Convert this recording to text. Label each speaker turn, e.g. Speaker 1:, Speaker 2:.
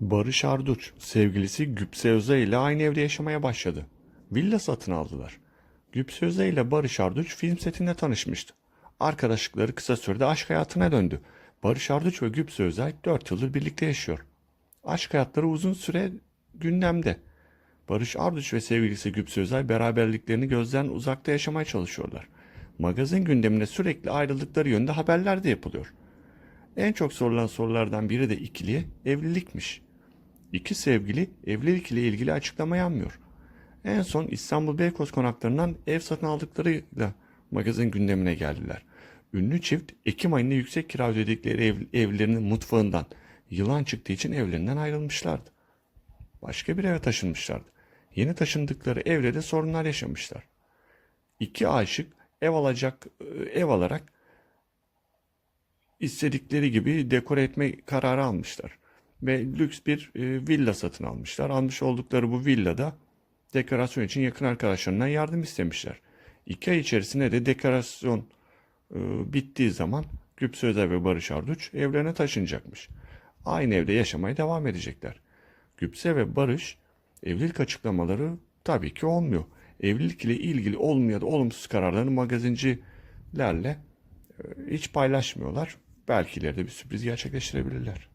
Speaker 1: Barış Arduç, sevgilisi Güpse Öze ile aynı evde yaşamaya başladı. Villa satın aldılar. Güpse Öze ile Barış Arduç film setinde tanışmıştı. Arkadaşlıkları kısa sürede aşk hayatına döndü. Barış Arduç ve Güpse Özay 4 yıldır birlikte yaşıyor. Aşk hayatları uzun süre gündemde. Barış Arduç ve sevgilisi Güpse Özay beraberliklerini gözden uzakta yaşamaya çalışıyorlar. Magazin gündemine sürekli ayrıldıkları yönde haberler de yapılıyor. En çok sorulan sorulardan biri de ikili evlilikmiş. İki sevgili evlilik ile ilgili açıklama yapmıyor. En son İstanbul Beykoz konaklarından ev satın aldıklarıyla magazin gündemine geldiler. Ünlü çift Ekim ayında yüksek kira ödedikleri ev, evlerinin mutfağından yılan çıktığı için evlerinden ayrılmışlardı. Başka bir eve taşınmışlardı. Yeni taşındıkları evde de sorunlar yaşamışlar. İki aşık ev alacak ev alarak istedikleri gibi dekore etme kararı almışlar. Ve lüks bir e, villa satın almışlar. Almış oldukları bu villada dekorasyon için yakın arkadaşlarından yardım istemişler. İki ay içerisinde de dekorasyon e, bittiği zaman Güpse Özel ve Barış Arduç evlerine taşınacakmış. Aynı evde yaşamaya devam edecekler. Güpse ve Barış evlilik açıklamaları tabii ki olmuyor. Evlilik ile ilgili olumlu ya da olumsuz kararlarını magazincilerle hiç paylaşmıyorlar. Belki ileride bir sürpriz gerçekleştirebilirler.